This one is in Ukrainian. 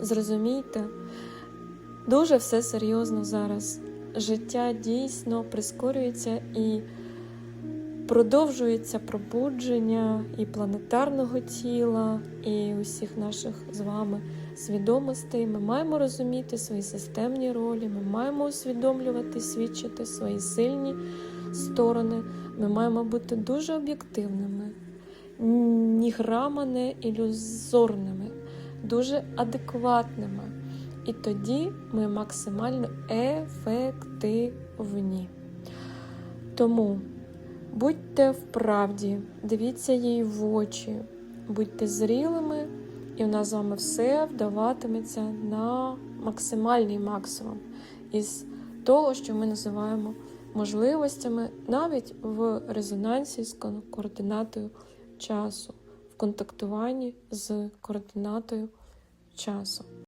зрозумійте, дуже все серйозно зараз. Життя дійсно прискорюється і продовжується пробудження і планетарного тіла, і усіх наших з вами свідомостей. Ми маємо розуміти свої системні ролі, ми маємо усвідомлювати, свідчити свої сильні сторони. Ми маємо бути дуже об'єктивними, ні грама не ілюзорними, дуже адекватними. І тоді ми максимально ефективні. Тому будьте в правді, дивіться їй в очі, будьте зрілими, і у нас з вами все вдаватиметься на максимальний максимум із того, що ми називаємо можливостями, навіть в резонансі з координатою часу, в контактуванні з координатою часу.